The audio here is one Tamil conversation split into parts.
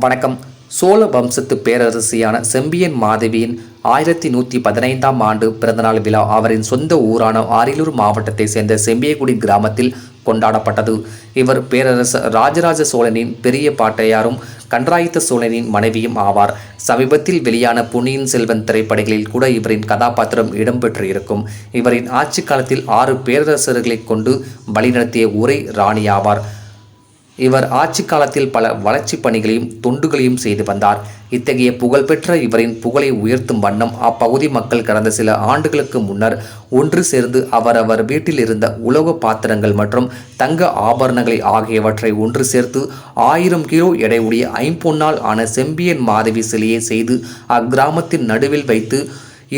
வணக்கம். சோழ வம்சத்து பேரரசியான செம்பியன் மாதவியின் ஆயிரத்தி நூற்றி பதினைந்தாம் ஆண்டு பிறந்தநாள் விழா அவரின் சொந்த ஊரான ஆரிலூர் மாவட்டத்தை சேர்ந்த செம்பியகுடி கிராமத்தில் கொண்டாடப்பட்டது. இவர் பேரரசர் ராஜராஜ சோழனின் பெரிய பாட்டையாரும் கன்றாயுத்த சோழனின் மனைவியும் ஆவார். சமீபத்தில் வெளியான புனியின் செல்வன் திரைப்படங்களில் கூட இவரின் கதாபாத்திரம் இடம்பெற்று இருக்கும். இவரின் ஆட்சி காலத்தில் ஆறு பேரரசர்களைக் கொண்டு வழிநடத்திய ஒரே ராணி ஆவார் இவர் ஆட்சி காலத்தில் பல வளர்ச்சி பணிகளையும் தொண்டுகளையும் செய்து வந்தார். இத்தகைய புகழ்பெற்ற இவரின் புகழை உயர்த்தும் வண்ணம் அப்பகுதி மக்கள் கடந்த சில ஆண்டுகளுக்கு முன்னர் ஒன்று சேர்ந்து அவரவர் வீட்டில் இருந்த உலோக பாத்திரங்கள் மற்றும் தங்க ஆபரணங்களை ஆகியவற்றை ஒன்று சேர்த்து ஆயிரம் கிலோ எடையுடைய ஐம்பொன்னால் ஆன செம்பியன் மாதவி சிலையை செய்து அக்கிராமத்தின் நடுவில் வைத்து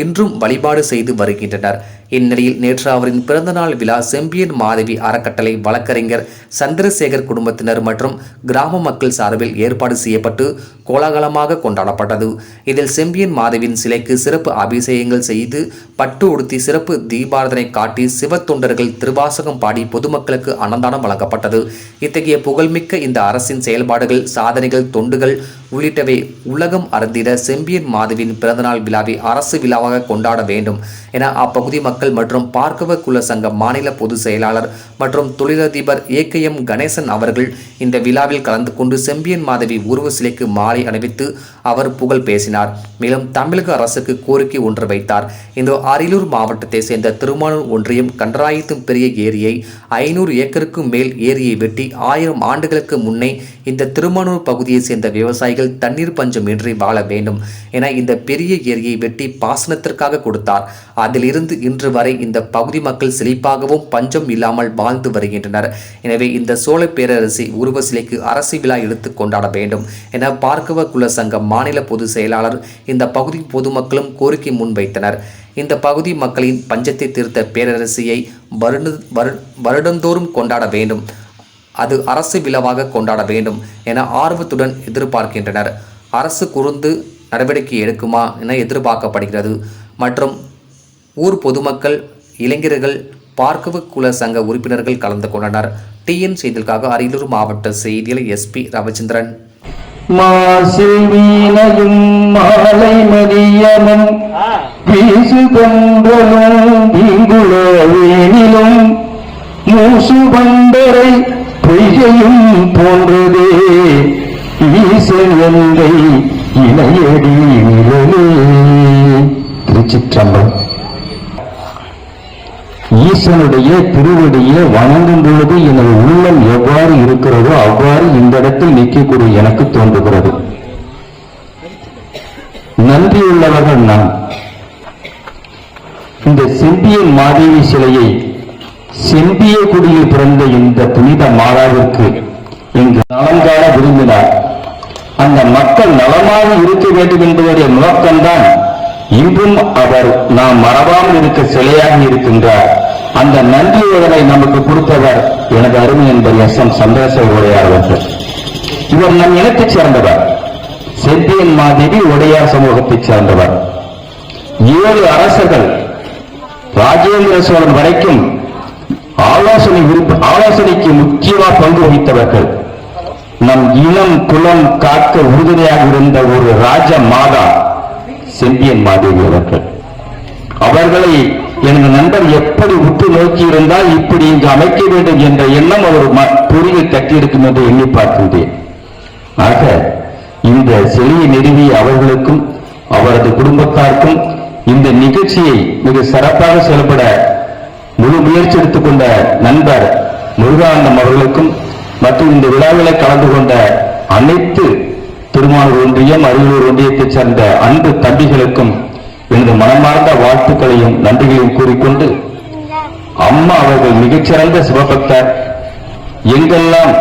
இன்றும் வழிபாடு செய்து வருகின்றனர். இந்நிலையில் நேற்று அவரின் பிறந்தநாள் விழா செம்பியன் மாதவி அறக்கட்டளை வழக்கறிஞர் சந்திரசேகர் குடும்பத்தினர் மற்றும் கிராம மக்கள் சார்பில் ஏற்பாடு செய்யப்பட்டு கோலாகலமாக கொண்டாடப்பட்டது. இதில் செம்பியன் மாதவியின் சிலைக்கு சிறப்பு அபிஷேகங்கள் செய்து பட்டு உடுத்தி சிறப்பு தீபாரதனை காட்டி சிவ தொண்டர்கள் திருவாசகம் பாடி பொதுமக்களுக்கு அன்னதானம் வழங்கப்பட்டது. இத்தகைய புகழ்மிக்க இந்த அரசின் செயல்பாடுகள் சாதனைகள் தொண்டுகள் உள்ளிட்டவை உலகம் அறிந்திட செம்பியன் மாதவியின் பிறந்தநாள் விழாவை அரசு விழாவாக கொண்டாட வேண்டும் என அப்பகுதி மக்கள் மற்றும் பார்க்கவ குல சங்க மாநில பொதுச் செயலாளர் மற்றும் தொழிலதிபர் ஏகேஎம் கணேசன் அவர்கள் இந்த விழாவில் கலந்து கொண்டு செம்பியன் மாதவி உருவ சிலைக்கு மாலை அணிவித்து அவர் புகழ் பேசினார். மேலும் தமிழக அரசுக்கு கோரிக்கை ஒன்று வைத்தார். இந்த அரியலூர் மாவட்டத்தை சேர்ந்த திருமானூர் ஒன்றியம் கன்றாயத்தும் பெரிய ஏரியை ஐநூறு ஏக்கருக்கும் மேல் ஏரியை வெட்டி ஆயிரம் ஆண்டுகளுக்கு முன்னே இந்த திருமானூர் பகுதியைச் சேர்ந்த விவசாயிகள் தண்ணீர் பஞ்சம் இன்றி வாழ வேண்டும் என இந்த பெரிய ஏரியை வெட்டி பாசனத்திற்காக கொடுத்தார். அதிலிருந்து இன்று வரை இந்த பகுதி மக்கள் செழிப்பாகவும் பஞ்சம் இல்லாமல் வாழ்ந்து வருகின்றனர். எனவே இந்த சோழ பேரரசி உருவ சிலைக்கு அரசு விழா எடுத்து கொண்டாட வேண்டும் என பார்க்கவ குல சங்கம் மாநில பொதுச் செயலாளர் இந்த பகுதி பொதுமக்களும் கோரிக்கை முன்வைத்தனர். இந்த பகுதி மக்களின் பஞ்சத்தை தீர்த்த பேரரசியை வருட வருடந்தோறும் கொண்டாட வேண்டும். அது அரசு விழாவாக கொண்டாட வேண்டும் என ஆர்வத்துடன் எதிர்பார்க்கின்றனர். அரசு குறுந்து நடவடிக்கை எடுக்குமா என எதிர்பார்க்கப்படுகிறது. மற்றும் ஊர் பொதுமக்கள் இளைஞர்கள் பார்க்கவ குல சங்க உறுப்பினர்கள் கலந்து கொண்டனர். டிஎன் செய்திகளுக்காக அரியலூர் மாவட்ட செய்தியாளர் எஸ்பி ரவிச்சந்திரன். மாசில் மாலை மதியமும் வீசு கொன்றலும் மூசு பண்டரை பொய்யையும் போன்றதே ஈசன் எந்தை இணையடி நிழலே திருச்சிற்றம்பலம். ஈசனுடைய திருவடியை வணங்கும் பொழுது எனது உள்ளம் எவ்வாறு இருக்கிறதோ அவ்வாறு இந்த இடத்தில் நிற்கக்கூடிய எனக்கு தோன்றுகிறது. நன்றியுள்ளவர்கள் நான் இந்த செம்பியன் மாதேவி சிலையை செம்பிய குடியில் பிறந்த இந்த புனித மாதாவிற்கு இங்கு நலங்கால விரும்பினார். அந்த மக்கள் நலமாக இருக்க வேண்டும் என்பதுடைய நோக்கம்தான் இன்றும் அவர் நாம் மறவாமல் இருக்க சிலையாக இருக்கின்றார். அந்த நன்றியுடனை நமக்கு கொடுத்தவர் எனது அருமை என்பது எஸ் எம் சந்தோஷ உடையார் அவர்கள். இவர் நம் இனத்தைச் சேர்ந்தவர். செம்பியன் மாதேவி உடையார் சமூகத்தைச் சேர்ந்தவர். ஏழு அரசர்கள் ராஜேந்திர சோழன் வரைக்கும் ஆலோசனை ஆலோசனைக்கு முக்கியமா பங்கு வகித்தவர்கள். நம் இனம் குலம் காக்க உறுதுணையாக இருந்த ஒரு ராஜ மாதா செம்பியன் மாதேவி அவர்கள். அவர்களை எனது நண்பர் எப்படி உற்று நோக்கி இருந்தால் இப்படி இங்கு அமைக்க வேண்டும் என்ற எண்ணம் அவர் ம- கட்டியிருக்கும் என்று எண்ணி பார்க்கின்றேன். ஆக இந்த சிலையை நிறுவி அவர்களுக்கும் அவரது குடும்பத்தாருக்கும் இந்த நிகழ்ச்சியை மிக சிறப்பாக செயல்பட முழு முயற்சி எடுத்துக் கொண்ட நண்பர் முருகானந்தம் அவர்களுக்கும் மற்றும் இந்த விழாவிலே கலந்து கொண்ட அனைத்து திருமானூர் ஒன்றியம் அரியலூர் ஒன்றியத்தைச் சேர்ந்த அன்பு தம்பிகளுக்கும் எனது மனமார்ந்த வாழ்த்துக்களையும் நன்றிகளையும் கூறிக்கொண்டு அம்மா அவர்கள் மிகச்சிறந்த சிவபக்தர். எங்கெல்லாம்